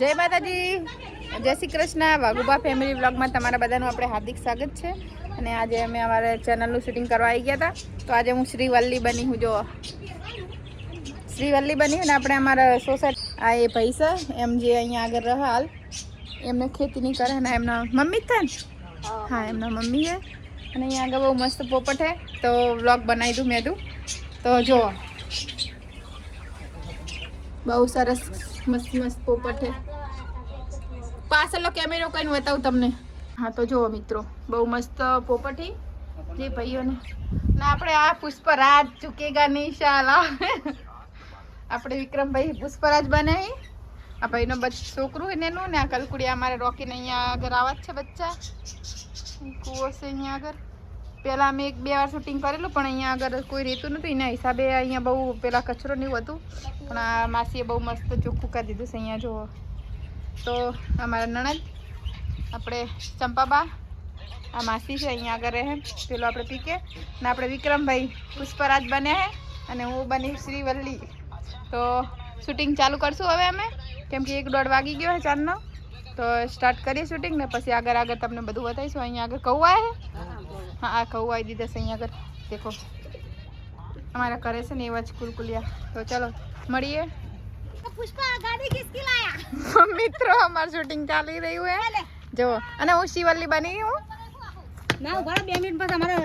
જય માતાજી. જય શ્રી કૃષ્ણ. વાઘુબા ફેમિલી વ્લોગમાં તમારા બધાનું આપણે હાર્દિક સ્વાગત છે. અને આજે અમે અમારે ચેનલનું શૂટિંગ કરવા આવી ગયા હતા. તો આજે હું શ્રીવલ્લી બની હું જો. શ્રીવલ્લી બની અને આપણે અમારા સોસાયટી આ એ પૈસા એમ જે અહીંયા આગળ રહે હાલ. એમને ખેતી નહીં કરે અને એમના મમ્મી જ થાય ને? હા. એમના મમ્મી છે. અને અહીંયા આગળ બહુ મસ્ત પોપટ છે. તો વ્લોગ બનાવી દઉં મેં તું તો જો. બહુ સરસ મસ્ત મસ્ત પોપટ છે. પાછળનો કેમેરો કઈને બતાવું તમને. હા, તો જુઓ મિત્રો, બહુ મસ્ત પોપટી જે ભાઈઓને ને આપણે આ પુષ્પરાજ ચૂકેગા નિશાલા શાલા. આપણે વિક્રમભાઈ પુષ્પરાજ બનાવી આ ભાઈનો બચ છોકરું હોય ને એનું ને આ કલકુડી અમારે રોકીને અહીંયા આગળ આવા જ છે બચ્ચા. કૂવો છે અહીંયા આગળ. પહેલાં અમે એક બે વાર શૂટિંગ કરેલું, પણ અહીંયા આગળ કોઈ રહેતું નહોતું એના હિસાબે અહીંયા બહુ પહેલાં કચરો નહીં હતું. પણ આ માસીએ બહુ મસ્ત ચોખ્ખું કરી દીધું છે અહીંયા, જુઓ. તો અમારા નણંદ, આપણે ચંપાબા, આ માસી છે, અહીંયા આગળ રહે. પેલો આપણે પીકે. ને આપણે વિક્રમભાઈ પુષ્પરાજ બને હે, અને હું બની શ્રીવલ્લી. તો શૂટિંગ ચાલુ કરશું હવે અમે. કેમ કે એક દોઢ વાગી ગયો છે ચાંદનો. તો સ્ટાર્ટ કરીએ શૂટિંગ ને પછી આગળ આગળ તમને બધું બતાવીશું. અહીંયા આગળ કૌવા હે? હા આ કૌવા આવી દીધા છે અહીંયા આગળ. દેખો. અમારા કરે છે ને એવા જ કુલકુલિયા. તો ચલો મળીએ. મિત્રો અમારું શૂટિંગ ચાલી રહ્યું હે. જુઓ. અને હું શિવલ્લી બની હું. ના ઊભા બે મિનિટ પછી અમારે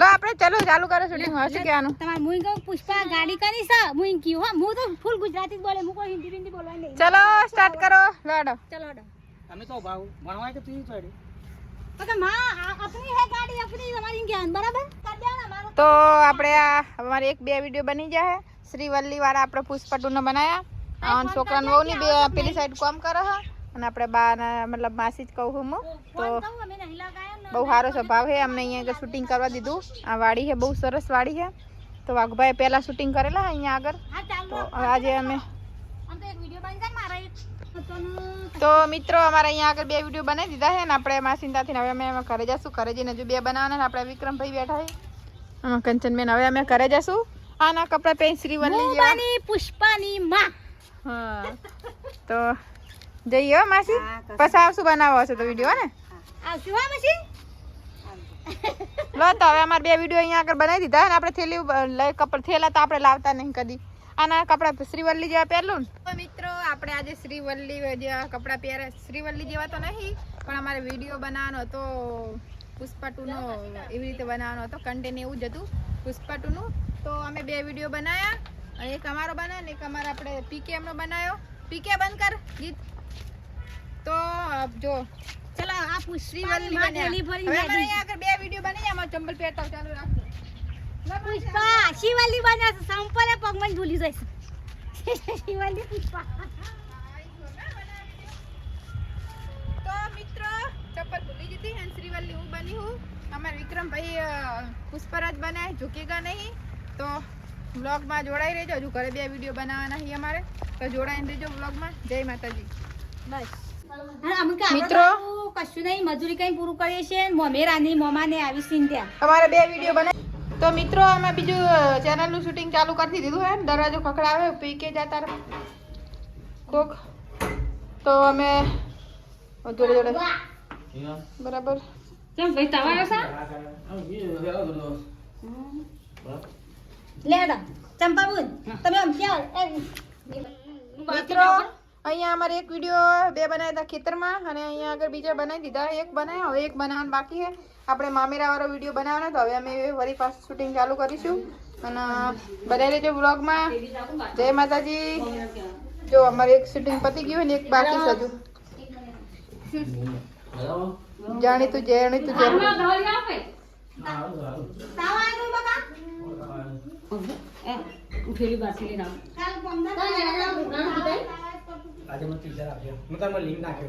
લો આપણે ચાલો ચાલુ કરો શૂટિંગ હવે શું કહેવાનું તમારે મુઈ કહું પુષ્પા ગાડી કરી છે. મુઈ હા. હું તો ફૂલ ગુજરાતી જ બોલે હું કોઈ હિન્દી હિન્દી બોલવા નહીં. ચલો સ્ટાર્ટ કરો. લાડો ચલો અમે તો ભાવ ભણવાય કે તું ચોડે. ઓકે માં આ હે ગાડી આપણી તમારી જ્ઞાન બરાબર? કરી દેવાના મારું. તો આપણે આ અમારે એક બે વીડિયો બની ગયા હે. શ્રીવલ્લી વાળા આપણે પુષ્પટુને બનાયા. અને છોકરાને વહુ ની બે પેલી સાઈડ કામ કરે હા. અને આપણે બા મતલબ માસી જ કહું હું તો બહુ સારો સ્વભાવ છે અમને અહીંયા શૂટિંગ કરવા દીધું. આ વાડી છે બહુ સરસ વાડી છે તો વાઘભાઈ પહેલાં શૂટિંગ કરેલા અહીંયા આગળ. તો આજે અમે આમ તો એક વિડિયો બની જાય ને મારા એક પોતાનું તો મિત્રો અમારે અહીંયા આગળ બે વીડિયો બનાવી દીધા છે ને આપણે માસિંદાથી હવે અમે એમાં ઘરે જશું. ઘરે જઈને હજુ બે બનાવવાના ને આપણે વિક્રમભાઈ બેઠા છે. આમાં કંચનબેન હવે અમે ઘરે જશું. આના કપડાં પહેરી શ્રીવલ્લી હું જેવા બની પુષ્પાની માં. હા તો જઈએ હો માસી. પછી આવશું બનાવવા હશે તો વીડિયો ને? આવશું હા મસી. લો તો હવે અમારે બે વીડિયો અહીંયા આગળ બનાવી દીધા અને આપણે થેલી લઈ કપડ થેલા તો આપણે લાવતા નહીં કદી. આના કપડા શ્રીવલ્લી જેવા પહેરલું ને? આપણે આજે શ્રીવલ્લી જેવા કપડાં પહેરે શ્રીવલ્લી જેવા તો નહીં પણ અમારે વીડિયો બનાવવાનો હતો પુષ્પા ટુનો એવી રીતે બનાવવાનો હતો કન્ટેન એવું જ હતું પુષ્પા ટુનું તો અમે બે વીડિયો બનાવ્યા એક અમારો બનાવ્યો ને એક અમારો આપણે પીકે એમનો બનાવ્યો પીકે બંધ કર ગીત. તો જો ચલો આ શ્રીવલ્લી આગળ બે વીડિયો બની જાય અમારે ચંબલ પહેરતા ચાલુ રાખજો પુષ્પા શિવાલી બન્યા સંપલે પગમાં ભૂલી જઈશ. શિવાલી પુષ્પા તો મિત્રો ચપ્પલ ભૂલી જતી હું બની હું. અમારા વિક્રમભાઈ પુષ્પરાજ બનાય ઝૂકેગા નહીં. તો વ્લોગમાં જોડાઈ રહેજો. હજુ ઘરે બે વીડિયો બનાવવાના છે અમારે. તો જોડાઈને રહેજો વ્લોગમાં. જય માતાજી. બસ. મિત્રો. કશું નહીં મજૂરી કઈ પૂરું કરીએ છીએ. મોમેરાની મોમાને આવી સીન ત્યાં. અમારે બે વીડિયો બનાવી તો મિત્રો અમે બીજું ચેનલનું શૂટિંગ ચાલુ કરી દીધું હે દરવાજો ખખડાવે પીકે જતા તાર કોક. તો અમે જોડે જોડે. બરાબર. કેમ ભાઈ તમારો સા લેડો ચંપાબુન તમે આમ ક્યાં? મિત્રો અહીંયા અમારે એક વીડિયો બે બનાવ્યા હતા ખેતરમાં અને અહીંયા આગળ બીજા બનાવી દીધા. એક બનાવ્યા હવે એક બનાવવાનું બાકી છે. આપણે મામેરાવાળો વીડિયો બનાવવાનો તો હવે અમે ફરી પાછું શૂટિંગ ચાલુ કરીશું. અને બનાવી રહેજો બ્લોગમાં જય માતાજી. જો અમારે એક શૂટિંગ પતી ગયું ને એક બાકી છે હજુ. જાણીતું જાણીતું જાણીતું ઉઠેલી બાકી આજે મને ટીચર આપ્યો. હું તમને લિંક નાખ્યો.